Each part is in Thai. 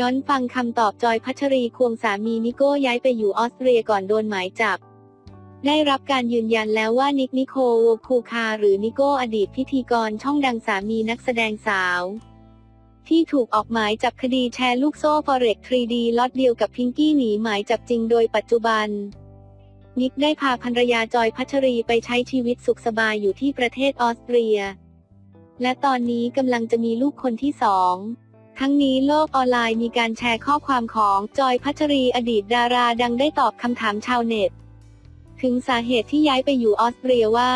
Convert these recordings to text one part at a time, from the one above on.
ย้อนฟังคำตอบจอยพัชรีควงสามีนิโก้ย้ายไปอยู่ออสเตรียก่อนโดนหมายจับ ได้รับการยืนยันแล้วว่านิกนิโคลคูคาหรือนิโก้อดีตพิธีกรช่องดังสามีนักแสดงสาว ที่ถูกออกหมายจับคดีแชร์ลูกโซ่ฟอเร็ก 3D ล็อตเดียวกับพิงกี้หนีหมายจับจริงโดยปัจจุบัน นิกได้พาภรรยาจอยพัชรีไปใช้ชีวิตสุขสบายอยู่ที่ประเทศออสเตรีย และตอนนี้กำลังจะมีลูกคนที่สอง ทั้งนี้โลกออนไลน์มีการแชร์ข้อความของจอยพัชรีอดีตดาราดังได้ตอบคำถามชาวเน็ต ถึงสาเหตุที่ย้ายไปอยู่ออสเตรียว่า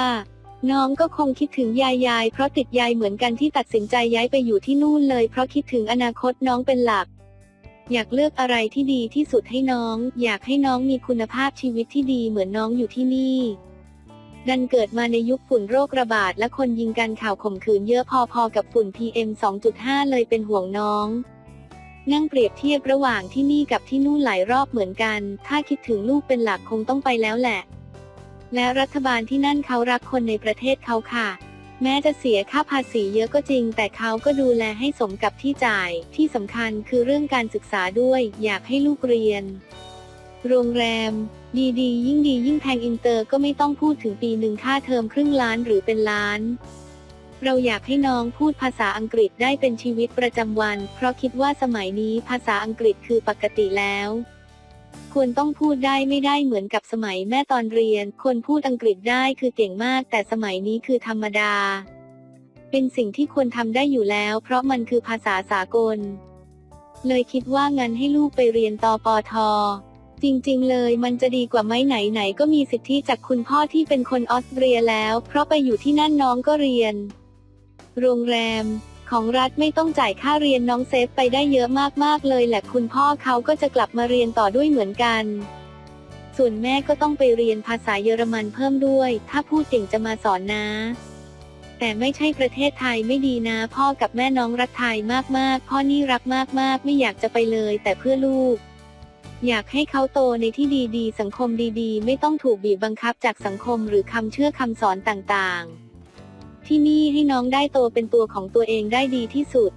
น้องก็คงคิดถึงยายยายเพราะติดยายเหมือนกันที่ตัดสินใจย้ายไปอยู่ที่นู่นเลย เพราะคิดถึงอนาคตน้องเป็นหลัก อยากเลือกอะไรที่ดีที่สุดให้น้อง อยากให้น้องมีคุณภาพชีวิตที่ดีเหมือนน้องอยู่ที่นี่ ดันเกิดมาในยุคฝุ่นโรคระบาดและคนยิงกันข่าวข่มขืนเยอะพอๆกับฝุ่น PM 2.5 เลยเป็นห่วงน้อง นั่งเปรียบเทียบระหว่างที่นี่กับที่นู่นหลายรอบเหมือนกัน ถ้าคิดถึงลูกเป็นหลักคงต้องไปแล้วแหละ และรัฐบาลที่นั่นเขารักคนในประเทศเขาค่ะ แม้จะเสียค่าภาษีเยอะก็จริง แต่เขาก็ดูแลให้สมกับที่จ่าย ที่สำคัญคือเรื่องการศึกษาด้วย อยากให้ลูกเรียน โรงแรม ดีๆยิ่งดียิ่งแพงอินเตอร์ก็ไม่ต้องพูดถึงปีหนึ่งค่าเทอมครึ่งล้านหรือเป็นล้าน เราอยากให้น้องพูดภาษาอังกฤษได้เป็นชีวิตประจำวัน เพราะคิดว่าสมัยนี้ภาษาอังกฤษคือปกติแล้ว ควรต้องพูดได้ไม่ได้เหมือนกับสมัยแม่ตอนเรียน คนพูดอังกฤษได้คือเก่งมาก แต่สมัยนี้คือธรรมดา เป็นสิ่งที่ควรทำได้อยู่แล้ว เพราะมันคือภาษาสากล เลยคิดว่างั้นให้ลูกไปเรียนตอปอทอ จริงๆ เลยมันจะดีกว่าไหมไหนๆก็มีสิทธิจากคุณพ่อที่เป็นคนออสเตรียแล้ว เพราะไปอยู่ที่นั่นน้องก็เรียน โรงแรม ของรัฐไม่ต้องจ่ายค่าเรียนน้องเซฟไปได้เยอะมากๆเลยแหละคุณพ่อเขาก็จะกลับมาเรียนต่อด้วยเหมือนกัน ส่วนแม่ก็ต้องไปเรียนภาษาเยอรมันเพิ่มด้วย ถ้าพูดเก่งจะมาสอนนะ แต่ไม่ใช่ประเทศไทยไม่ดีนะ พ่อกับแม่น้องรักไทยมากๆ พ่อนี่รักมากๆ ไม่อยากจะไปเลย แต่เพื่อลูก อยากให้เขาโตในที่ดีๆ สังคมดีๆ ไม่ต้องถูกบีบบังคับจากสังคมหรือคำเชื่อคำสอนต่างๆ ที่นี่ให้น้องได้โตเป็นตัวของตัวเองได้ดีที่สุด